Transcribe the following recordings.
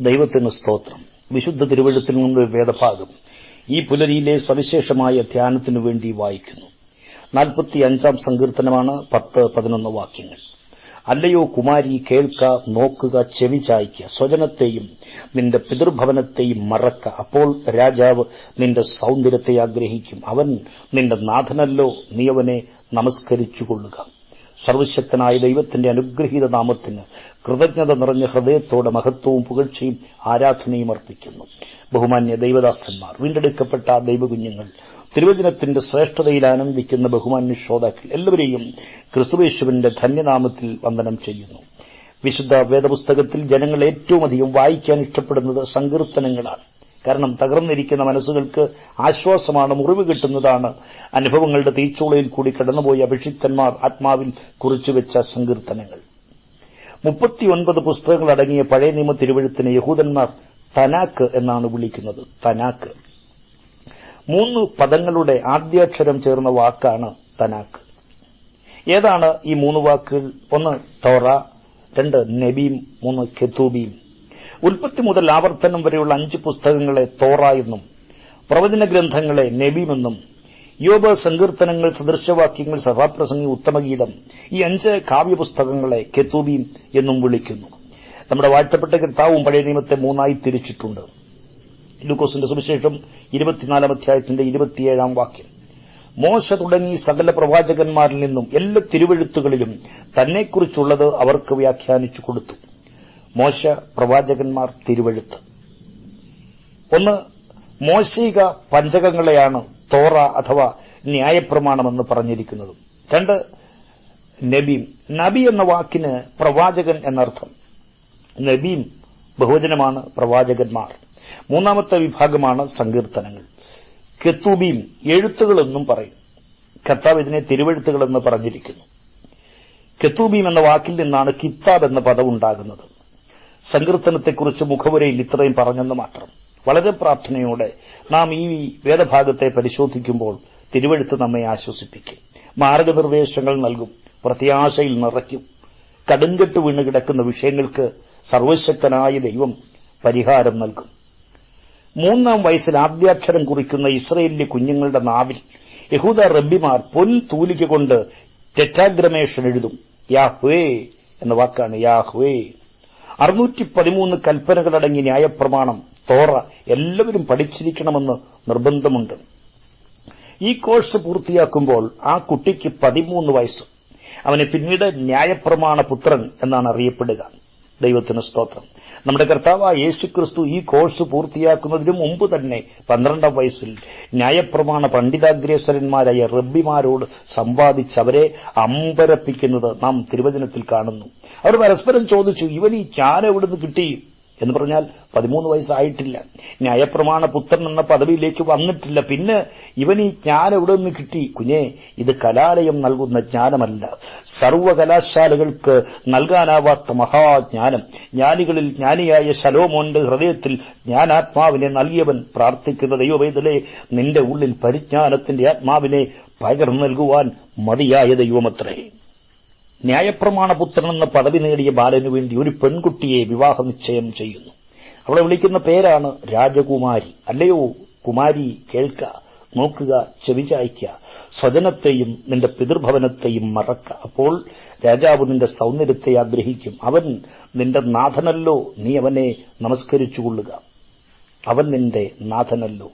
ദൈവത്തിന് സ്തോത്രം. വിശുദ്ധ തിരുവഴുത്തിൽ നിന്ന് വേദഭാഗം ഈ പുലരിയിലെ സവിശേഷമായ ധ്യാനത്തിനു വേണ്ടി വായിക്കുന്നു. നാൽപ്പത്തി അഞ്ചാം സങ്കീർത്തനമാണ് പത്ത് പതിനൊന്ന് വാക്യങ്ങൾ. അല്ലയോ കുമാരി കേൾക്ക നോക്കുക ചെവി ചായ്ക്ക. സ്വജനത്തെയും നിന്റെ പിതൃഭവനത്തെയും മറക്ക. അപ്പോൾ രാജാവ് നിന്റെ സൗന്ദര്യത്തെ ആഗ്രഹിക്കും. അവൻ നിന്റെ നാഥനല്ലോ. നീ അവനെ നമസ്കരിച്ചുകൊള്ളുക. സർവശക്തനായ ദൈവത്തിന്റെ അനുഗ്രഹീത നാമത്തിന് കൃതജ്ഞത നിറഞ്ഞ ഹൃദയത്തോടെ മഹത്വവും പുകഴ്ചയും ആരാധനയും അർപ്പിക്കുന്നു. ബഹുമാന്യ ദൈവദാസന്മാർ വീണ്ടെടുക്കപ്പെട്ട ദൈവകുഞ്ഞുങ്ങൾ തിരുവചനത്തിന്റെ ശ്രേഷ്ഠതയിൽ ആനന്ദിക്കുന്ന ബഹുമാന്യ ശ്രോതാക്കൾ എല്ലാവരെയും ക്രിസ്തുവേശുവിന്റെ ധന്യനാമത്തിൽ വന്ദനം ചെയ്യുന്നു. വിശുദ്ധ വേദപുസ്തകത്തിൽ ജനങ്ങൾ ഏറ്റവുമധികം വായിക്കാൻ ഇഷ്ടപ്പെടുന്നത് സങ്കീർത്തനങ്ങളാണ്. കാരണം തകർന്നിരിക്കുന്ന മനസ്സുകൾക്ക് ആശ്വാസമാണ് മുറിവ് കിട്ടുന്നതാണ്. അനുഭവങ്ങളുടെ തീച്ചൂളയിൽ കൂടി കടന്നുപോയി അഭിഷിക്തന്മാർ ആത്മാവിൽ കുറിച്ചുവെച്ച സങ്കീർത്തനങ്ങൾ. മുപ്പത്തിയൊൻപത് പുസ്തകങ്ങൾ അടങ്ങിയ പഴയ നിയമ തിരുവഴുത്തിനെ യഹൂദന്മാർ തനാക്ക് എന്നാണ് വിളിക്കുന്നത്. തനാക്ക്. മൂന്ന് പദങ്ങളുടെ ആദ്യാക്ഷരം ചേർന്ന വാക്കാണ് തനാക്ക്. ഏതാണ് ഈ മൂന്ന് വാക്കുകൾ? ഒന്ന് തോറ രണ്ട് നബീം മൂന്ന് ഖെത്തൂബീം ഉൽപ്പത്തി മുതൽ ആവർത്തനം വരെയുള്ള അഞ്ച് പുസ്തകങ്ങളെ തോറ എന്നും പ്രവചന ഗ്രന്ഥങ്ങളെ നബീമെന്നും യോബ സങ്കീർത്തനങ്ങൾ സദൃശവാക്യങ്ങൾ സഭാപ്രസംഗി ഉത്തമഗീതം ഈ അഞ്ച് കാവ്യപുസ്തകങ്ങളെ കെത്തൂബീം എന്നും വിളിക്കുന്നു. നമ്മുടെ വാഴ്ത്തപ്പെട്ട കർത്താവും പഴയ നിയമത്തെ മൂന്നായി തിരിച്ചിട്ടുണ്ട്. ലൂക്കോസിന്റെ സുവിശേഷം ഇരുപത്തിനാലാം അധ്യായത്തിന്റെ ഇരുപത്തിയേഴാം വാക്യം. മോശ തുടങ്ങി സകല പ്രവാചകന്മാരിൽ നിന്നും എല്ലാ തിരുവഴുത്തുകളിലും തന്നെക്കുറിച്ചുള്ളത് അവർക്ക് വ്യാഖ്യാനിച്ചു കൊടുത്തു. മോശ പ്രവാചകന്മാർ തിരുവഴുത്ത്. ഒന്ന് മോശിക പഞ്ചകങ്ങളെയാണ് തോറ അഥവാ ന്യായപ്രമാണമെന്ന് പറഞ്ഞിരിക്കുന്നത്. രണ്ട് നബീം. നബി എന്ന വാക്കിന് പ്രവാചകൻ എന്നർത്ഥം. നബീം ബഹുവചനമാണ് പ്രവാചകന്മാർ. മൂന്നാമത്തെ വിഭാഗമാണ് സങ്കീർത്തനങ്ങൾ. കെത്തൂബീം എഴുത്തുകളെന്നും പറയും. കത്താബ് ഇതിനെ തിരുവെഴുത്തുകളെന്ന് പറഞ്ഞിരിക്കുന്നു. കെത്തൂബീം എന്ന വാക്കിൽ നിന്നാണ് കിത്താബ് എന്ന പദം ഉണ്ടാകുന്നത്. സങ്കീർത്തനത്തെക്കുറിച്ച് മുഖവുരയിൽ ഇത്രയും പറഞ്ഞെന്ന് മാത്രം. വളരെ പ്രാർത്ഥനയോടെ നാം ഈ വേദഭാഗത്തെ പരിശോധിക്കുമ്പോൾ തിരുവഴുത്ത് നമ്മെ ആശ്വസിപ്പിക്കും. മാർഗനിർദ്ദേശങ്ങൾ നൽകും പ്രത്യാശയിൽ നിറയ്ക്കും. കടുങ്കെട്ട് വീണ് കിടക്കുന്ന വിഷയങ്ങൾക്ക് സർവശക്തനായ ദൈവം പരിഹാരം നൽകും. മൂന്നാം വയസ്സിൽ ആദ്യാക്ഷരം കുറിക്കുന്ന ഇസ്രയേലിലെ കുഞ്ഞുങ്ങളുടെ നാവിൽ യഹൂദ റബ്ബിമാർ പൊൻ തൂലിക കൊണ്ട് ടെറ്റാഗ്രമേഷൻ എഴുതും. യാഹ്വേ എന്ന വാക്കാണ് യാഹ്വേ. അറുന്നൂറ്റി പതിമൂന്ന് കൽപ്പനകളടങ്ങി ന്യായപ്രമാണം തോറ എല്ലാവരും പഠിച്ചിരിക്കണമെന്ന് നിർബന്ധമുണ്ട്. ഈ കോഴ്സ് പൂർത്തിയാക്കുമ്പോൾ ആ കുട്ടിക്ക് പതിമൂന്ന് വയസ്സ്. അവനെ പിന്നീട് ന്യായപ്രമാണ പുത്രൻ എന്നാണ് അറിയപ്പെടുക. ദൈവത്തിന് സ്തോത്രം. നമ്മുടെ കർത്താവ് യേശുക്രിസ്തു ഈ കോഴ്സ് പൂർത്തിയാക്കുന്നതിനു മുമ്പ് തന്നെ പന്ത്രണ്ടാം വയസ്സിൽ ന്യായപ്രമാണ പണ്ഡിതാഗ്രേശ്വരന്മാരായ റബ്ബിമാരോട് സംവാദിച്ച് അവരെ അമ്പരപ്പിക്കുന്നത് നാം തിരുവചനത്തിൽ കാണുന്നു. അവർ പരസ്പരം ചോദിച്ചു ഇവൻ ഈ ജ്ഞാനം എവിടുന്ന് കിട്ടി? എന്ന് പറഞ്ഞാൽ പതിമൂന്ന് വയസ്സായിട്ടില്ല. ന്യായപ്രമാണ പുത്രൻ എന്ന പദവിയിലേക്ക് വന്നിട്ടില്ല. പിന്നെ ഇവൻ ഈ ജ്ഞാനം എവിടെ നിന്ന് കിട്ടി? കുഞ്ഞെ ഇത് കലാലയം നൽകുന്ന ജ്ഞാനമല്ല. സർവകലാശാലകൾക്ക് നൽകാനാവാത്ത മഹാജ്ഞാനം. ജ്ഞാനികളിൽ ജ്ഞാനിയായ ശലോമോന്റെ ഹൃദയത്തിൽ ജ്ഞാനാത്മാവിനെ നൽകിയവൻ പ്രാർത്ഥിക്കുന്ന ദൈവവേദലെ നിന്റെ ഉള്ളിൽ പരിജ്ഞാനത്തിന്റെ ആത്മാവിനെ പകർന്നു നൽകുവാൻ മതിയായ ദൈവമത്രേ. ന്യായപ്രമാണപുത്രൻ എന്ന പദവി നേടിയ ബാലനു വേണ്ടി ഒരു പെൺകുട്ടിയെ വിവാഹ നിശ്ചയം ചെയ്യുന്നു. അവളെ വിളിക്കുന്ന പേരാണ് രാജകുമാരി. അല്ലയോ കുമാരി കേൾക്ക നോക്കുക ചെവിചായ്ക്ക സ്വജനത്തെയും നിന്റെ പിതൃഭവനത്തെയും മറക്ക. അപ്പോൾ രാജാവ് നിന്റെ സൗന്ദര്യത്തെ ആഗ്രഹിക്കും. അവൻ നിന്റെ നാഥനല്ലോ. നീ അവനെ നമസ്കരിച്ചുകൊള്ളുക. അവൻ നിന്റെ നാഥനല്ലോ.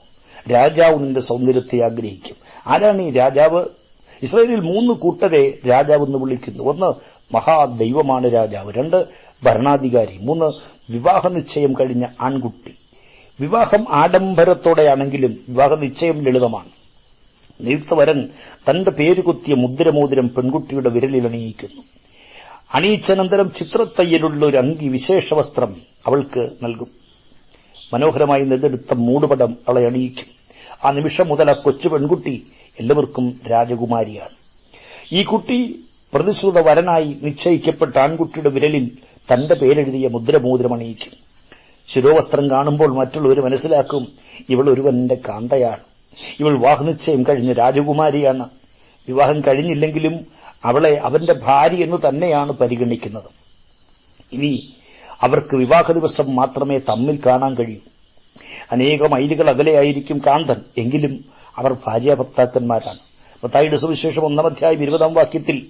രാജാവ് നിന്റെ സൗന്ദര്യത്തെ ആഗ്രഹിക്കും. ആരാണ് ഈ രാജാവ്? ഇസ്രായേലിൽ മൂന്ന് കൂട്ടരെ രാജാവ് എന്ന് വിളിക്കുന്നു. ഒന്ന് മഹാദൈവമാണ് രാജാവ് രണ്ട് ഭരണാധികാരി മൂന്ന് വിവാഹ നിശ്ചയം കഴിഞ്ഞ ആൺകുട്ടി. വിവാഹം ആഡംബരത്തോടെയാണെങ്കിലും വിവാഹ നിശ്ചയം ലളിതമാണ്. നിയുക്തവരൻ തന്റെ പേര് കുത്തിയ മുദ്രമോതിരം പെൺകുട്ടിയുടെ വിരലിൽ അണിയിക്കുന്നു. അണിയിച്ചനന്തരം ചിത്രത്തയ്യലുള്ള ഒരു അങ്കി വിശേഷ വസ്ത്രം അവൾക്ക് നൽകും. മനോഹരമായി നെതെടുത്ത മൂടുപടം അവളെ അണിയിക്കും. ആ നിമിഷം മുതൽ ആ കൊച്ചു പെൺകുട്ടി എല്ലാവർക്കും രാജകുമാരിയാണ്. ഈ കുട്ടി പ്രതിശ്രുത വരനായി നിശ്ചയിക്കപ്പെട്ട ആൺകുട്ടിയുടെ വിരലിൽ തന്റെ പേരെഴുതിയ മുദ്രമോതിരം അണിയിക്കും. ശിരോവസ്ത്രം കാണുമ്പോൾ മറ്റുള്ളവർ മനസ്സിലാക്കും ഇവൾ ഒരുവന്റെ കാന്തയാണ്. ഇവൾ വാഹനിശ്ചയം കഴിഞ്ഞ രാജകുമാരിയാണ്. വിവാഹം കഴിഞ്ഞില്ലെങ്കിലും അവളെ അവന്റെ ഭാര്യ എന്ന് തന്നെയാണ് പരിഗണിക്കുന്നത്. ഇനി അവർക്ക് വിവാഹ ദിവസം മാത്രമേ തമ്മിൽ കാണാൻ കഴിയൂ. അനേക മൈലുകൾ അകലെയായിരിക്കും കാന്തൻ. എങ്കിലും അവർ ഭാര്യാഭർത്താക്കന്മാരാണ് മത്തായിയുടെ സുവിശേഷം ഒന്നാം അധ്യായം ഇരുപതാം വാക്യത്തിൽ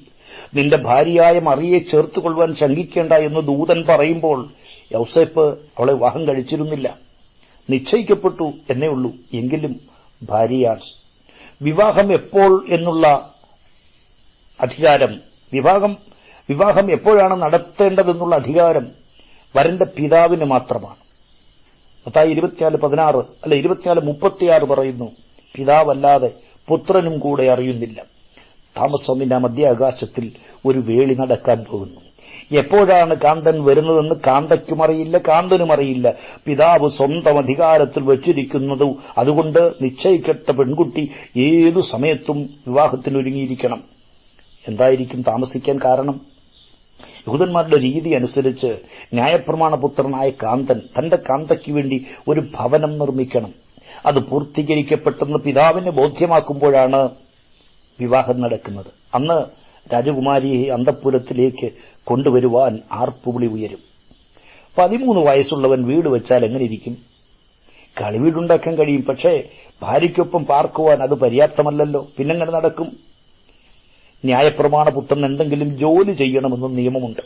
നിന്റെ ഭാര്യയായ മറിയെ ചേർത്ത് കൊള്ളുവാൻ ശങ്കിക്കേണ്ട എന്ന് ദൂതൻ പറയുമ്പോൾ യൗസേപ്പ് അവളെ വിവാഹം കഴിച്ചിരുന്നില്ല. നിശ്ചയിക്കപ്പെട്ടു എന്നേ ഉള്ളൂ. എങ്കിലും ഭാര്യയാണ്. വിവാഹം എപ്പോൾ എന്നുള്ള അധികാരം വിവാഹം വിവാഹം എപ്പോഴാണ് നടത്തേണ്ടതെന്നുള്ള അധികാരം വരന്റെ പിതാവിന് മാത്രമാണ്. മത്തായി ഇരുപത്തിനാല് പതിനാറ് അല്ല ഇരുപത്തിനാല് മുപ്പത്തിയാറ് പറയുന്നു. പിതാവല്ലാതെ പുത്രനും കൂടെ അറിയുന്നില്ല. താമസമിന്റെ മധ്യാകാശത്തിൽ ഒരു വേളി നടക്കാൻ പോകുന്നു. എപ്പോഴാണ് കാന്തൻ വരുന്നതെന്ന് കാന്തയ്ക്കും അറിയില്ല കാന്തനും അറിയില്ല. പിതാവ് സ്വന്തം അധികാരത്തിൽ വച്ചിരിക്കുന്നതും അതുകൊണ്ട് നിശ്ചയിക്കട്ട പെൺകുട്ടി ഏതു സമയത്തും വിവാഹത്തിനൊരുങ്ങിയിരിക്കണം എന്തായിരിക്കും താമസിക്കാൻ കാരണം? യഹൂദന്മാരുടെ രീതി അനുസരിച്ച് ന്യായപ്രമാണപുത്രനായ കാന്തൻ തന്റെ കാന്തയ്ക്ക് വേണ്ടി ഒരു ഭവനം നിർമ്മിക്കണം. അത് പൂർത്തീകരിക്കപ്പെട്ടെന്ന് പിതാവിനെ ബോധ്യമാക്കുമ്പോഴാണ് വിവാഹം നടക്കുന്നത്. അന്ന് രാജകുമാരിയെ അന്തപ്പുരത്തിലേക്ക് കൊണ്ടുവരുവാൻ ആർപ്പുവിളി ഉയരും. പതിമൂന്ന് വയസ്സുള്ളവൻ വീട് വെച്ചാൽ എങ്ങനെയിരിക്കും? കളിവീടുണ്ടാക്കാൻ കഴിയും പക്ഷേ ഭാര്യയ്ക്കൊപ്പം പാർക്കുവാൻ അത് പര്യാപ്തമല്ലല്ലോ. പിന്നെങ്ങനെ നടക്കും? ന്യായപ്രമാണ പുത്രൻ എന്തെങ്കിലും ജോലി ചെയ്യണമെന്ന് നിയമമുണ്ട്.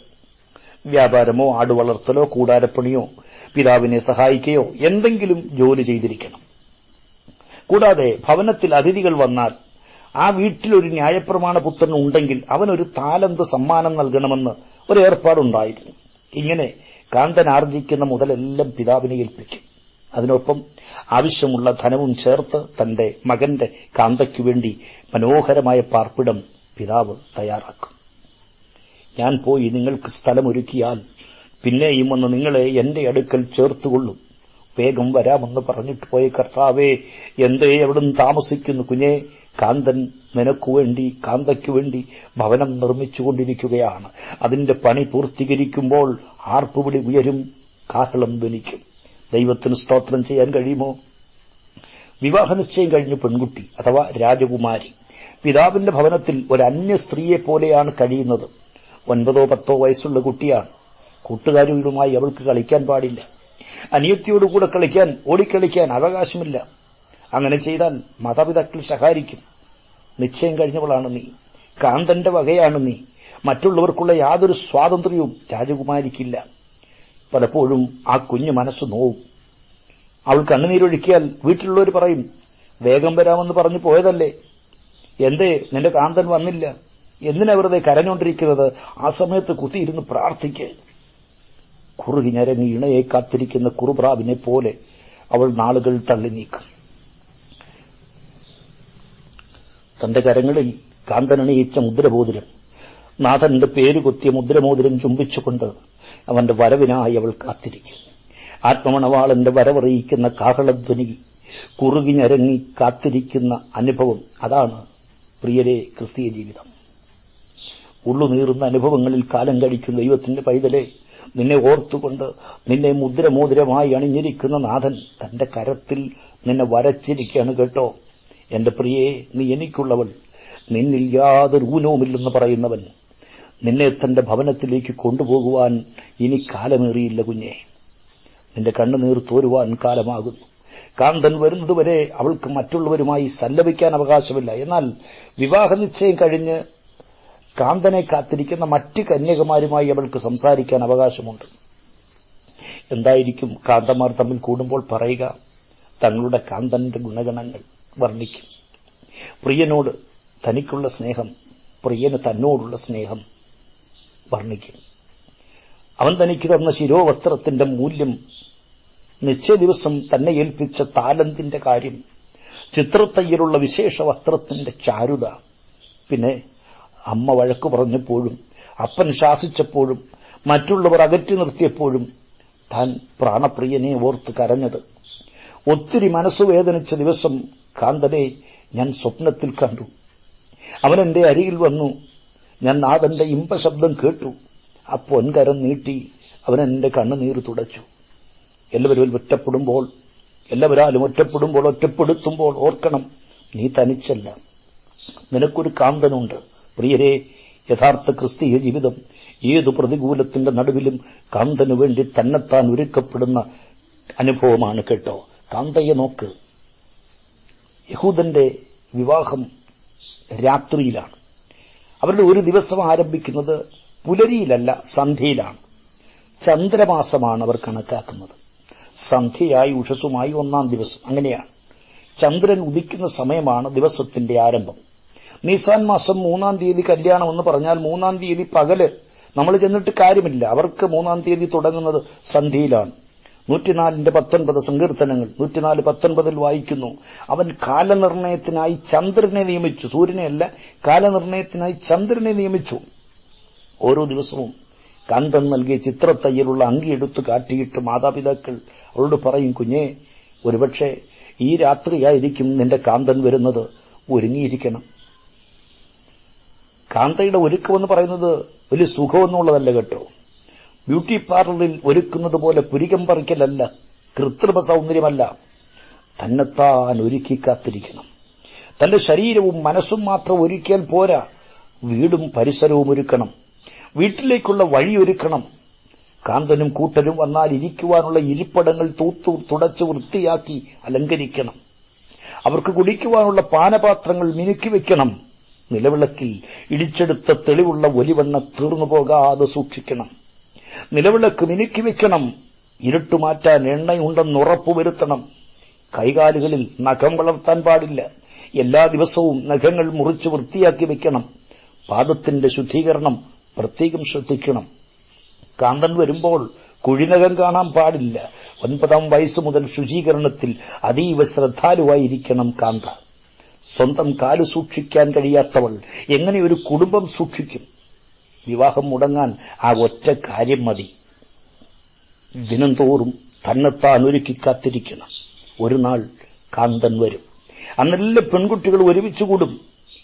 വ്യാപാരമോ ആടുവളർത്തലോ കൂടാരപ്പണിയോ പിതാവിനെ സഹായിക്കുകയോ എന്തെങ്കിലും ജോലി ചെയ്തിരിക്കണം. കൂടാതെ ഭവനത്തിൽ അതിഥികൾ വന്നാൽ ആ വീട്ടിലൊരു ന്യായപ്രമാണ പുത്രൻ ഉണ്ടെങ്കിൽ അവനൊരു താലന്ത് സമ്മാനം നൽകണമെന്ന് ഒരു ഏർപ്പാടുണ്ടായിരുന്നു ഇങ്ങനെ കാന്തൻ ആർജിക്കുന്ന മുതലെല്ലാം പിതാവിനെ ഏൽപ്പിക്കും. അതിനൊപ്പം ആവശ്യമുള്ള ധനവും ചേർത്ത് തന്റെ മകന്റെ കാന്തയ്ക്കു വേണ്ടി മനോഹരമായ പാർപ്പിടം പിതാവ് തയ്യാറാക്കും. ഞാൻ പോയി നിങ്ങൾക്ക് സ്ഥലമൊരുക്കിയാൽ പിന്നെയും വന്ന് നിങ്ങളെ എന്റെ അടുക്കൽ ചേർത്തുകൊള്ളും. വേഗം വരാമെന്ന് പറഞ്ഞിട്ട് പോയ കർത്താവേ എന്തേ എവിടുന്ന് താമസിക്കുന്നു കുഞ്ഞേ? കാന്തൻ നിനക്കു വേണ്ടി കാന്തയ്ക്കു വേണ്ടി ഭവനം നിർമ്മിച്ചുകൊണ്ടിരിക്കുകയാണ്. അതിന്റെ പണി പൂർത്തീകരിക്കുമ്പോൾ ആർപ്പുവിളി ഉയരും കാഹളം ധ്വനിക്കും. ദൈവത്തിന് സ്തോത്രം ചെയ്യാൻ കഴിയുമോ? വിവാഹ നിശ്ചയം കഴിഞ്ഞ പെൺകുട്ടി അഥവാ രാജകുമാരി. പിതാവിന്റെ ഭവനത്തിൽ ഒരു അന്യ സ്ത്രീയെ പോലെയാണ് കഴിയുന്നത്. ഒൻപതോ പത്തോ വയസ്സുള്ള കുട്ടിയാണ്. കൂട്ടുകാരികളുമായി അവൾക്ക് കളിക്കാൻ പാടില്ല. അനിയത്തിയോടുകൂടെ കളിക്കാൻ ഓടിക്കളിക്കാൻ അവകാശമില്ല. അങ്ങനെ ചെയ്താൽ മാതാപിതാക്കൾ ശകാരിക്കും. നിശ്ചയം കഴിഞ്ഞവളാണ് നീ. കാന്തന്റെ വകയാണ് നീ. മറ്റുള്ളവർക്കുള്ള യാതൊരു സ്വാതന്ത്ര്യവും രാജകുമാരിക്കില്ല. പലപ്പോഴും ആ കുഞ്ഞു മനസ്സ് നോവും. അവൾ കണ്ണുനീരൊഴുക്കിയാൽ വീട്ടിലുള്ളവർ പറയും വേഗം വരാമെന്ന് പറഞ്ഞു പോയതല്ലേ. എന്തേ നിന്റെ കാന്തൻ വന്നില്ല. എന്തിനാ വെറുതെ കരഞ്ഞുകൊണ്ടിരിക്കുന്നത് ആ സമയത്ത് കുത്തിയിരുന്ന് പ്രാർത്ഥിക്ക്. കുറുകി ഞരങ്ങി ഇണയെ കാത്തിരിക്കുന്ന കുറുപ്രാവിനെ പോലെ അവൾ നാളുകൾ തള്ളി നീക്കും. തന്റെ കരങ്ങളിൽ കാന്തനണിയിച്ച മുദ്രബോധിരം നാഥന്റെ പേര് കുത്തിയ മുദ്രമോതിരം ചുംബിച്ചുകൊണ്ട് അവന്റെ വരവിനായി അവൾ കാത്തിരിക്കും. ആത്മമണവാളന്റെ വരവറിയിക്കുന്ന കാഹളധ്വനി കുറുകിഞ്ഞരങ്ങി കാത്തിരിക്കുന്ന അനുഭവം അതാണ് പ്രിയരെ ക്രിസ്തീയ ജീവിതം. ഉള്ളുനീറുന്ന അനുഭവങ്ങളിൽ കാലം കഴിക്കുന്ന ദൈവത്തിന്റെ പൈതലെ നിന്നെ ഓർത്തുകൊണ്ട് നിന്നെ മുദ്രമോതിരമായി അണിഞ്ഞിരിക്കുന്ന നാഥൻ തന്റെ കരത്തിൽ നിന്നെ വരച്ചിരിക്കുകയാണ് കേട്ടോ. എന്റെ പ്രിയെ നീ എനിക്കുള്ളവൾ. നിന്നിൽ യാതൊരു ഊനവുമില്ലെന്ന് പറയുന്നവൻ. നിന്നെ തന്റെ ഭവനത്തിലേക്ക് കൊണ്ടുപോകുവാൻ ഇനി കാലമേറിയില്ല കുഞ്ഞെ. നിന്റെ കണ്ണുനീർ തോരുവാൻ കാലമാകുന്നു. കാന്തൻ വരുന്നതുവരെ അവൾക്ക് മറ്റുള്ളവരുമായി സല്ലപിക്കാൻ അവകാശമില്ല. എന്നാൽ വിവാഹ നിശ്ചയം കഴിഞ്ഞ് കാന്തനെ കാത്തിരിക്കുന്ന മറ്റ് കന്യകമാരുമായി അവൾക്ക് സംസാരിക്കാൻ അവകാശമുണ്ട്. എന്തായിരിക്കും കാന്തമാർ തമ്മിൽ കൂടുമ്പോൾ പറയുക? തങ്ങളുടെ കാന്തന്റെ ഗുണഗണങ്ങൾ വർണിക്കും. പ്രിയനോട് തനിക്കുള്ള സ്നേഹം പ്രിയന് തന്നോടുള്ള സ്നേഹം വർണിക്കും. അവൻ തനിക്ക് തന്ന ശിരോവസ്ത്രത്തിന്റെ മൂല്യം നിശ്ചയ ദിവസം തന്നെ ഏൽപ്പിച്ച താലന്തിന്റെ കാര്യം ചിത്രത്തയ്യലുള്ള വിശേഷ വസ്ത്രത്തിന്റെ ചാരുത പിന്നെ അമ്മ വഴക്കു പറഞ്ഞപ്പോഴും അപ്പൻ ശാസിച്ചപ്പോഴും മറ്റുള്ളവർ അകറ്റി നിർത്തിയപ്പോഴും താൻ പ്രാണപ്രിയനെ ഓർത്ത് കരഞ്ഞത്. ഒത്തിരി മനസ്സുവേദനിച്ച ദിവസം കാന്തനെ ഞാൻ സ്വപ്നത്തിൽ കണ്ടു. അവൻ എന്റെ അരികിൽ വന്നു. ഞാൻ നാഥന്റെ ഇമ്പശബ്ദം കേട്ടു. ആ പൊൻകരം നീട്ടി അവൻ എന്റെ കണ്ണുനീർ തുടച്ചു. എല്ലാവരും ഒറ്റപ്പെടുമ്പോൾ എല്ലാവരാലും ഒറ്റപ്പെടുമ്പോൾ ഒറ്റപ്പെടുത്തുമ്പോൾ ഓർക്കണം നീ തനിച്ചല്ല. നിനക്കൊരു കാന്തനുണ്ട്. പ്രിയരെ യഥാർത്ഥ ക്രിസ്തീയ ജീവിതം ഏതു പ്രതികൂലത്തിന്റെ നടുവിലും കാന്തനു വേണ്ടി തന്നെത്താൻ ഒരുക്കപ്പെടുന്ന അനുഭവമാണ് കേട്ടോ. കാന്തയെ നോക്ക്. യഹൂദന്റെ വിവാഹം രാത്രിയിലാണ്. അവരുടെ ഒരു ദിവസം ആരംഭിക്കുന്നത് പുലരിയിലല്ല സന്ധ്യയിലാണ്. ചന്ദ്രമാസമാണ് അവർ കണക്കാക്കുന്നത്. സന്ധ്യയായി ഉഷസുമായി ഒന്നാം ദിവസം അങ്ങനെയാണ്. ചന്ദ്രൻ ഉദിക്കുന്ന സമയമാണ് ദിവസത്തിന്റെ ആരംഭം. നീസാൻ മാസം മൂന്നാം തീയതി കല്യാണം എന്ന് പറഞ്ഞാൽ മൂന്നാം തീയതി പകൽ നമ്മൾ ചെന്നിട്ട് കാര്യമില്ല. അവർക്ക് മൂന്നാം തീയതി തുടങ്ങുന്നത് സന്ധ്യയിലാണ്. നൂറ്റിനാലിന്റെ പത്തൊൻപത് സങ്കീർത്തനങ്ങൾ നൂറ്റിനാല് പത്തൊൻപതിൽ വായിക്കുന്നു. അവൻ കാലനിർണയത്തിനായി ചന്ദ്രനെ നിയമിച്ചു. സൂര്യനെയല്ല കാലനിർണയത്തിനായി ചന്ദ്രനെ നിയമിച്ചു. ഓരോ ദിവസവും കാന്തൻ നൽകിയ ചിത്രത്തയ്യലുള്ള അങ്കിയെടുത്ത് കാട്ടിയിട്ട് മാതാപിതാക്കൾ അവരോട് പറയും കുഞ്ഞേ ഒരുപക്ഷെ ഈ രാത്രിയായിരിക്കും നിന്റെ കാന്തൻ വരുന്നത്. ഒരുങ്ങിയിരിക്കണം. കാന്തയുടെ ഒരുക്കമെന്ന് പറയുന്നത് വലിയ സുഖമെന്നുള്ളതല്ല കേട്ടോ. ബ്യൂട്ടി പാർലറിൽ ഒരുക്കുന്നത് പോലെ പുരികം പറിക്കലല്ല കൃത്രിമ സൗന്ദര്യമല്ല. തന്നെത്താൻ ഒരുക്കി കാത്തിരിക്കണം. തന്റെ ശരീരവും മനസ്സും മാത്രം ഒരുക്കിയാൽ പോരാ വീടും പരിസരവും ഒരുക്കണം. വീട്ടിലേക്കുള്ള വഴി ഒരുക്കണം. കാന്തനും കൂട്ടരും വന്നാൽ ഇരിക്കുവാനുള്ള ഇരിപ്പടങ്ങൾ തൂത്തു തുടച്ച് വൃത്തിയാക്കി അലങ്കരിക്കണം. അവർക്ക് കുടിക്കുവാനുള്ള പാനപാത്രങ്ങൾ മിനുക്കി വെക്കണം. നിലവിളക്കിൽ ഇടിച്ചെടുത്ത തെളിവുള്ള ഒലിവെണ്ണ തീർന്നു പോകാതെ സൂക്ഷിക്കണം. നിലവിളക്ക് മിനുക്കി വെക്കണം. ഇരുട്ടുമാറ്റാൻ എണ്ണയുണ്ടെന്ന് ഉറപ്പുവരുത്തണം. കൈകാലുകളിൽ നഖം വളർത്താൻ പാടില്ല. എല്ലാ ദിവസവും നഖങ്ങൾ മുറിച്ച് വൃത്തിയാക്കി വെക്കണം. പാദത്തിന്റെ ശുദ്ധീകരണം പ്രത്യേകം ശ്രദ്ധിക്കണം. കാന്തൻ വരുമ്പോൾ കുഴിനകം കാണാൻ പാടില്ല. ഒൻപതാം വയസ്സ് മുതൽ ശുചീകരണത്തിൽ അതീവ ശ്രദ്ധാലുവായിരിക്കണം കാന്ത. സ്വന്തം കാൽ സൂക്ഷിക്കാൻ കഴിയാത്തവൾ എങ്ങനെ ഒരു കുടുംബം സൂക്ഷിക്കും? വിവാഹം മുടങ്ങാൻ ആ ഒറ്റ കാര്യം മതി. ദിനംതോറും തന്നെത്താൻ ഒരുക്കി കാത്തിരിക്കണം. ഒരു നാൾ കാന്തൻ വരും. അന്നെല്ല പെൺകുട്ടികൾ ഒരുമിച്ച് കൂടും.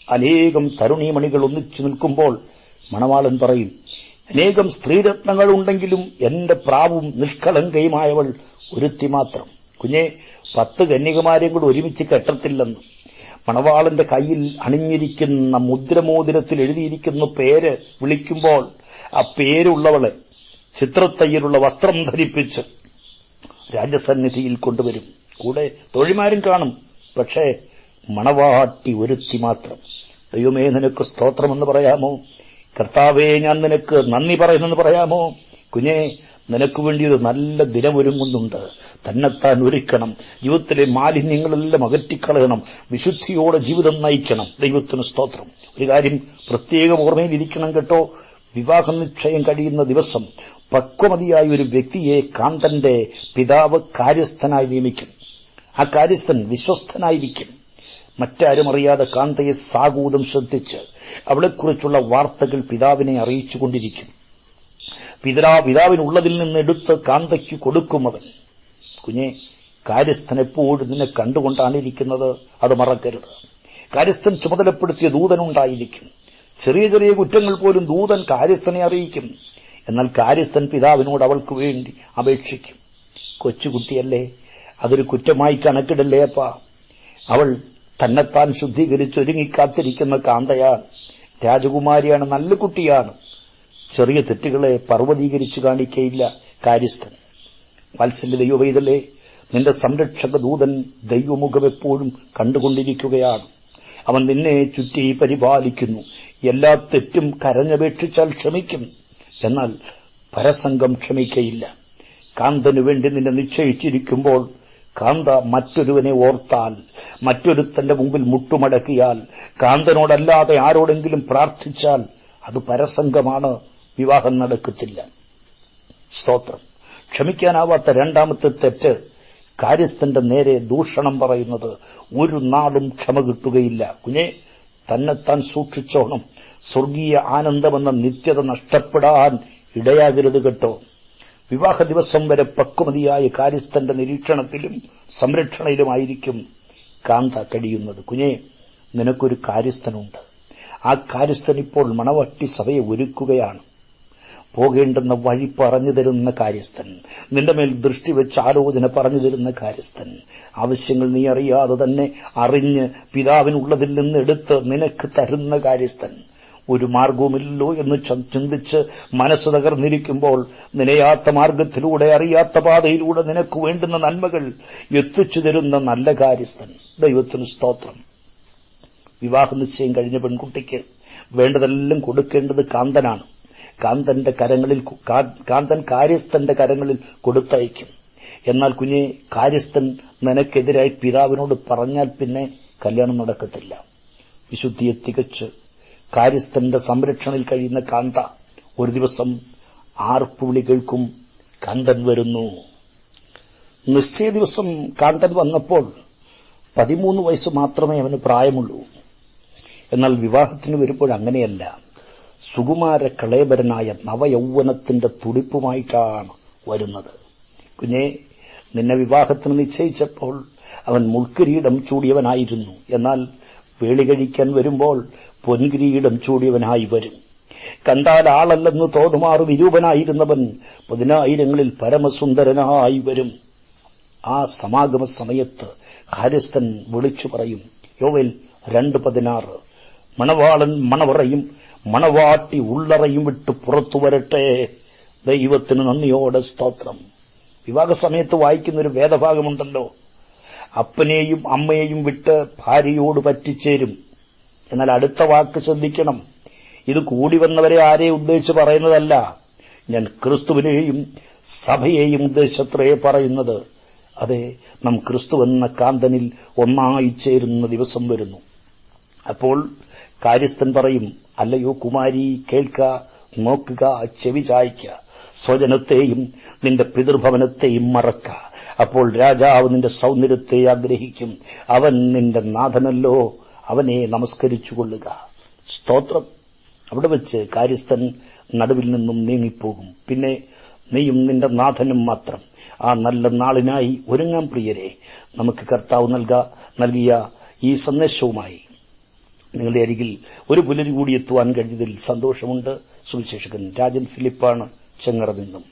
അനേകം തരുണീമണികൾ ഒന്നിച്ചു നിൽക്കുമ്പോൾ മണവാളൻ പറയും അനേകം സ്ത്രീരത്നങ്ങൾ ഉണ്ടെങ്കിലും എന്റെ പ്രാവും നിഷ്കളങ്കയുമായവൾ ഒരുത്തി മാത്രം. കുഞ്ഞെ പത്ത് കന്യകുമാരെയും കൂടെ ഒരുമിച്ച് കെട്ടത്തില്ലെന്ന്. മണവാളന്റെ കയ്യിൽ അണിഞ്ഞിരിക്കുന്ന മുദ്രമോതിരത്തിൽ എഴുതിയിരിക്കുന്ന പേര് വിളിക്കുമ്പോൾ ആ പേരുള്ളവളെ ചിത്രത്തയ്യലുള്ള വസ്ത്രം ധരിപ്പിച്ച് രാജസന്നിധിയിൽ കൊണ്ടുവരും. കൂടെ തൊഴിമാരും കാണും. പക്ഷേ മണവാട്ടി ഒരുത്തി മാത്രം. ദൈവമേ നിനക്ക് സ്തോത്രമെന്ന് പറയാമോ? കർത്താവേ ഞാൻ നിനക്ക് നന്ദി പറയുന്നെന്ന് പറയാമോ? കുഞ്ഞെ നിനക്ക് വേണ്ടി ഒരു നല്ല ദിനമൊരുങ്ങുന്നുണ്ട്. തന്നെത്താൻ ഒരുക്കണം. ജീവിതത്തിലെ മാലിന്യങ്ങളെല്ലാം അകറ്റിക്കളയണം. വിശുദ്ധിയോടെ ജീവിതം നയിക്കണം. ദൈവത്തിന് സ്തോത്രം. ഒരു കാര്യം പ്രത്യേകം ഓർമ്മയിലിരിക്കണം കേട്ടോ. വിവാഹ നിശ്ചയം കഴിയുന്ന ദിവസം പക്വമതിയായ ഒരു വ്യക്തിയെ കാന്തന്റെ പിതാവ് കാര്യസ്ഥനായി നിയമിക്കും. ആ കാര്യസ്ഥൻ വിശ്വസ്തനായിരിക്കും. മറ്റാരും അറിയാതെ കാന്തയെ സാകൂതം ശ്രദ്ധിച്ച് അവളെക്കുറിച്ചുള്ള വാർത്തകൾ പിതാവിനെ അറിയിച്ചുകൊണ്ടിരിക്കും. പിതാ പിതാവിനുള്ളതിൽ നിന്ന് എടുത്ത് കാന്തയ്ക്ക് കൊടുക്കും അവൻ. കുഞ്ഞെ കാര്യസ്ഥൻ എപ്പോഴും നിന്നെ കണ്ടുകൊണ്ടാണ് ഇരിക്കുന്നത്. അത് മറക്കരുത്. കാര്യസ്ഥൻ ചുമതലപ്പെടുത്തിയ ദൂതനുണ്ടായിരിക്കും ചെറിയ ചെറിയ കുറ്റങ്ങൾ പോലും ദൂതൻ കാര്യസ്ഥനെ അറിയിക്കും. എന്നാൽ കാര്യസ്ഥൻ പിതാവിനോട് അവൾക്ക് വേണ്ടി അപേക്ഷിക്കും. കൊച്ചുകുട്ടിയല്ലേ അതൊരു കുറ്റമായി കണക്കിടല്ലേ അപ്പ. അവൾ തന്നെത്താൻ ശുദ്ധീകരിച്ചൊരുങ്ങിക്കാത്തിരിക്കുന്ന കാന്തയാണ് രാജകുമാരിയാണ് നല്ല കുട്ടിയാണ്. ചെറിയ തെറ്റുകളെ പർവതീകരിച്ചു കാണിക്കയില്ല കാര്യസ്ഥൻ. വാത്സല്യ ദൈവവൈതലേ നിന്റെ സംരക്ഷക ദൂതൻ ദൈവമുഖം എപ്പോഴും കണ്ടുകൊണ്ടിരിക്കുകയാണ്. അവൻ നിന്നെ ചുറ്റി പരിപാലിക്കുന്നു. എല്ലാ തെറ്റും കരഞ്ഞപേക്ഷിച്ചാൽ ക്ഷമിക്കും. എന്നാൽ പരസംഗം ക്ഷമിക്കയില്ല. കാന്തനു വേണ്ടി നിന്നെ നിശ്ചയിച്ചിരിക്കുമ്പോൾ കാന്ത മറ്റൊരുവനെ ഓർത്താൽ മറ്റൊരുത്തന്റെ മുമ്പിൽ മുട്ടുമടക്കിയാൽ കാന്തനോടല്ലാതെ ആരോടെങ്കിലും പ്രാർത്ഥിച്ചാൽ അത് പരസംഗമാണ്. വിവാഹം നടക്കത്തില്ല. സ്തോത്രം. ക്ഷമിക്കാനാവാത്ത രണ്ടാമത്തെ തെറ്റ് കാര്യസ്ഥന്റെ നേരെ ദൂഷണം പറയുന്നത് ഒരു നാളും ക്ഷമ കിട്ടുകയില്ല. കുഞ്ഞെ തന്നെത്താൻ സൂക്ഷിച്ചോണം. സ്വർഗീയ ആനന്ദമെന്ന നിത്യത നഷ്ടപ്പെടാൻ ഇടയാകരുത് കേട്ടോ. വിവാഹ ദിവസം വരെ പക്വമതിയായ കാര്യസ്ഥന്റെ നിരീക്ഷണത്തിലും സംരക്ഷണയിലുമായിരിക്കും കാന്ത കഴിയുന്നത്. കുഞ്ഞെ നിനക്കൊരു കാര്യസ്ഥനുണ്ട്. ആ കാര്യസ്ഥൻ ഇപ്പോൾ മണവട്ടി സഭയെ ഒരുക്കുകയാണ്. പോകേണ്ടുന്ന വഴി പറഞ്ഞു തരുന്ന കാര്യസ്ഥൻ. നിന്റെ മേൽ ദൃഷ്ടി വെച്ച് ആലോചന പറഞ്ഞു തരുന്ന കാര്യസ്ഥൻ. ആവശ്യങ്ങൾ നീ അറിയാതെ തന്നെ അറിഞ്ഞ് പിതാവിനുള്ളതിൽ നിന്ന് എടുത്ത് നിനക്ക് തരുന്ന കാര്യസ്ഥൻ. ഒരു മാർഗവുമില്ലല്ലോ എന്ന് ചിന്തിച്ച് മനസ്സ് തകർന്നിരിക്കുമ്പോൾ നിനയാത്ത മാർഗത്തിലൂടെ അറിയാത്ത പാതയിലൂടെ നിനക്ക് വേണ്ടുന്ന നന്മകൾ എത്തിച്ചു തരുന്ന നല്ല കാര്യസ്ഥൻ. ദൈവത്തിന് സ്തോത്രം. വിവാഹ നിശ്ചയം കഴിഞ്ഞ പെൺകുട്ടിക്ക് വേണ്ടതെല്ലാം കൊടുക്കേണ്ടത് കാന്തനാണ്. കാന്തന്റെ കരങ്ങളിൽ കാന്തൻ കാര്യസ്ഥന്റെ കരങ്ങളിൽ കൊടുത്തയക്കും. എന്നാൽ കുഞ്ഞെ കാര്യസ്ഥൻ നിനക്കെതിരായി പിതാവിനോട് പറഞ്ഞാൽ പിന്നെ കല്യാണം നടക്കത്തില്ല. വിശുദ്ധിയെ തികച്ച് കാര്യസ്ഥന്റെ സംരക്ഷണയിൽ കഴിയുന്ന കാന്ത ഒരു ദിവസം ആർപ്പുവിളി കേൾക്കും കാന്തൻ വരുന്നു. നിശ്ചയ ദിവസം കാന്തൻ വന്നപ്പോൾ പതിമൂന്ന് വയസ്സ് മാത്രമേ അവന് പ്രായമുള്ളൂ. എന്നാൽ വിവാഹത്തിന് വരുമ്പോൾ അങ്ങനെയല്ല. സുകുമാര കളേബരനായ നവയൗവനത്തിന്റെ തുടിപ്പുമായിട്ടാണ് വരുന്നത്. കുഞ്ഞെ നിന്നെ വിവാഹത്തിന് നിശ്ചയിച്ചപ്പോൾ അവൻ മുൾക്കിരീടം ചൂടിയവനായിരുന്നു. എന്നാൽ വേളി കഴിക്കാൻ വരുമ്പോൾ പൊൻകിരീടം ചൂടിയവനായി വരും. കണ്ടാൽ ആളല്ലെന്ന് തോതുമാറു വിരൂപനായിരുന്നവൻ പതിനായിരങ്ങളിൽ പരമസുന്ദരനായി വരും. ആ സമാഗമ സമയത്ത് കാര്യസ്ഥൻ വിളിച്ചു പറയും യോവൽ രണ്ട് പതിനാറ്. മണവാളൻ മണവറയും മണവാട്ടി ഉള്ളറയും വിട്ട് പുറത്തു വരട്ടെ ദൈവത്തിന് നന്ദിയോടെ സ്തോത്രം. വിവാഹ സമയത്ത് വായിക്കുന്ന ഒരു വേദഭാഗമുണ്ടല്ലോ. അപ്പനെയും അമ്മയെയും വിട്ട് ഭാര്യയോട് പറ്റിച്ചേരും. എന്നാൽ അടുത്ത വാക്ക് ശ്രദ്ധിക്കണം. ഇത് കൂടി വന്നവരെ ആരെ ഉദ്ദേശിച്ച് പറയുന്നതല്ല. ഞാൻ ക്രിസ്തുവിനെയും സഭയെയും ഉദ്ദേശത്രേ പറയുന്നത്. അതെ നാം ക്രിസ്തു എന്ന കാന്തനിൽ ഒന്നായി ചേരുന്ന ദിവസം വരുന്നു. അപ്പോൾ കാര്യസ്ഥൻ പറയും അല്ലയോ കുമാരി കേൾക്ക നോക്കുക ചെവി ചായ്ക്ക. സ്വജനത്തെയും നിന്റെ പിതൃഭവനത്തെയും മറക്ക. അപ്പോൾ രാജാവ് നിന്റെ സൗന്ദര്യത്തെ ആഗ്രഹിക്കും. അവൻ നിന്റെ നാഥനല്ലോ. അവനെ നമസ്കരിച്ചുകൊള്ളുക. സ്തോത്രം. അവിടെ വെച്ച് കാര്യസ്ഥൻ നടുവിൽ നിന്നും നീങ്ങിപ്പോകും. പിന്നെ നീയും നിന്റെ നാഥനും മാത്രം. ആ നല്ല നാളിനായി ഒരുങ്ങാം പ്രിയരെ. നമുക്ക് കർത്താവ് നൽക നൽകിയ ഈ സന്ദേശവുമായി നിങ്ങളുടെ അരികിൽ ഒരു പുലരി കൂടി എത്തുവാൻ കഴിഞ്ഞതിൽ സന്തോഷമുണ്ട്. സുവിശേഷകൻ രാജൻ ഫിലിപ്പാണ് ചെങ്ങറ നിന്നും.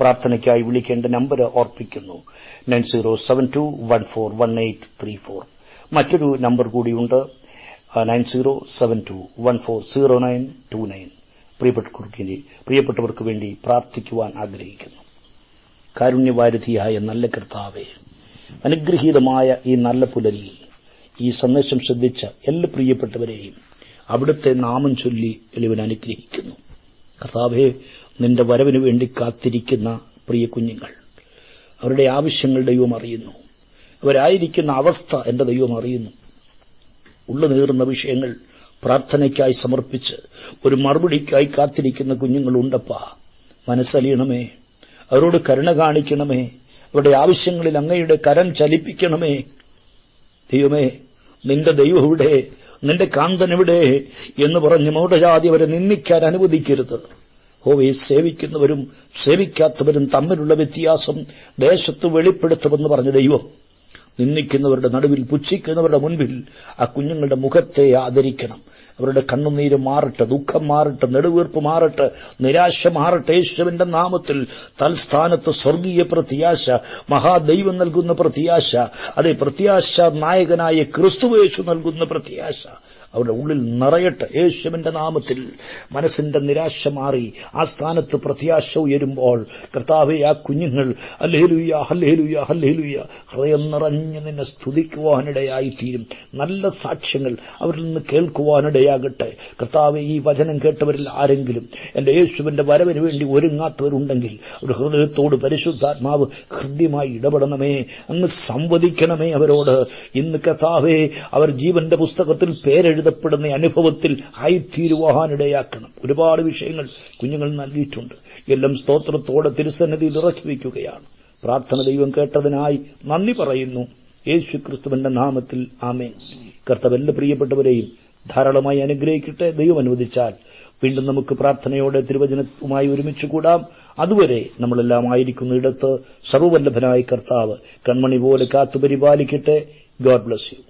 പ്രാർത്ഥനയ്ക്കായി വിളിക്കേണ്ട നമ്പർ ഓർപ്പിക്കുന്നു. Nine zero seven two one four one eight three four. മറ്റൊരു നമ്പർ കൂടിയുണ്ട്. Nine zero seven two one four zero nine two nine. പ്രിയപ്പെട്ടവർക്ക് വേണ്ടി പ്രാർത്ഥിക്കുവാൻ ആഗ്രഹിക്കുന്നു. കാരുണ്യവാരിധിയായ നല്ല കർത്താവെ അനുഗ്രഹീതമായ ഈ നല്ല പുലരിയിൽ ഈ സന്ദേശം ശ്രദ്ധിച്ച എല്ലാ പ്രിയപ്പെട്ടവരെയും അവിടുത്തെ നാമം ചൊല്ലി എളിവൻ അനുഗ്രഹിക്കുന്നു. കർത്താവെ നിന്റെ വരവിന് വേണ്ടി കാത്തിരിക്കുന്ന പ്രിയ കുഞ്ഞുങ്ങൾ അവരുടെ ആവശ്യങ്ങൾ ദൈവം അറിയുന്നു. അവരായിരിക്കുന്ന അവസ്ഥ എന്റെ ദൈവം അറിയുന്നു. ഉള്ളു വിഷയങ്ങൾ പ്രാർത്ഥനയ്ക്കായി സമർപ്പിച്ച് ഒരു മറുപടിക്കായി കാത്തിരിക്കുന്ന കുഞ്ഞുങ്ങളുണ്ടപ്പാ മനസ്സലിയണമേ. അവരോട് കരുണ കാണിക്കണമേ. അവരുടെ ആവശ്യങ്ങളിൽ അങ്ങയുടെ കരം ചലിപ്പിക്കണമേ. ദൈവമേ നിന്റെ ദൈവം ഇവിടെ നിന്റെ കാന്തൻ എവിടെ? എന്ന് പറഞ്ഞ് മൗഢജാതി അവരെ നിന്ദിക്കാൻ അനുവദിക്കരുത്. ഹോവെ സേവിക്കുന്നവരും സേവിക്കാത്തവരും തമ്മിലുള്ള വ്യത്യാസം ദേശത്ത് വെളിപ്പെടുത്തുമെന്ന് പറഞ്ഞ ദൈവം നിന്ദിക്കുന്നവരുടെ നടുവിൽ പുച്ഛിക്കുന്നവരുടെ മുൻപിൽ ആ കുഞ്ഞുങ്ങളുടെ മുഖത്തെ ആദരിക്കണം. അവരുടെ കണ്ണുനീര് മാറട്ടെ ദുഃഖം മാറട്ടെ നെടുവീർപ്പ് മാറട്ടെ നിരാശ മാറട്ടെ. യേശുവിന്റെ നാമത്തിൽ തൽസ്ഥാനത്ത് സ്വർഗീയ പ്രത്യാശ മഹാദൈവം നൽകുന്ന പ്രത്യാശ അതെ പ്രത്യാശ നായകനായ ക്രിസ്തുവേശു നൽകുന്ന പ്രത്യാശ. അവരുടെ ഉള്ളിൽ നിറയട്ടെ യേശുവിന്റെ നാമത്തിൽ. മനസ്സിന്റെ നിരാശ മാറി. ആ സ്ഥാനത്ത് പ്രത്യാശ ഉയരുമ്പോൾ കർത്താവെ ആ കുഞ്ഞുങ്ങൾ അല്ലേലുയ്യ ഹല്ലേലുയ്യ ഹല്ലേലുയ്യ ഹൃദയം നിറഞ്ഞ് നിന്നെ സ്തുതിക്കുവാനിടയായിത്തീരും. നല്ല സാക്ഷ്യങ്ങൾ അവരിൽ നിന്ന് കേൾക്കുവാനിടയാകട്ടെ. കർത്താവെ ഈ വചനം കേട്ടവരിൽ ആരെങ്കിലും എന്റെ യേശുവിന്റെ വരവിന് വേണ്ടി ഒരുങ്ങാത്തവരുണ്ടെങ്കിൽ ഒരു ഹൃദയത്തോട് പരിശുദ്ധാത്മാവ് ഹൃദ്യമായി ഇടപെടണമേ. അങ്ങ് സംവദിക്കണമേ അവരോട്. ഇന്ന് കർത്താവെ അവർ ജീവന്റെ പുസ്തകത്തിൽ പേരെഴുതി എഴുതപ്പെടുന്ന അനുഭവത്തിൽ ആയിത്തീരുവാനിടയാക്കണം ഒരുപാട് വിഷയങ്ങൾ കുഞ്ഞുങ്ങൾ നൽകിയിട്ടുണ്ട്. എല്ലാം സ്തോത്രത്തോടെ തിരുസന്നിധിയിൽ ഇറക്കി വയ്ക്കുകയാണ്. പ്രാർത്ഥന ദൈവം കേട്ടതിനായി നന്ദി പറയുന്നു. യേശു ക്രിസ്തുവിന്റെ നാമത്തിൽ ആമേൻ. കർത്തവ് എല്ലാ പ്രിയപ്പെട്ടവരെയും ധാരാളമായി അനുഗ്രഹിക്കട്ടെ. ദൈവം അനുവദിച്ചാൽ വീണ്ടും നമുക്ക് പ്രാർത്ഥനയോടെ തിരുവചനവുമായി ഒരുമിച്ച് കൂടാം. അതുവരെ നമ്മളെല്ലാം ആയിരിക്കുന്ന ഇടത്ത് സർവവല്ലഭനായ കർത്താവ് കൺമണി പോലെ കാത്തുപരിപാലിക്കട്ടെ. God bless you.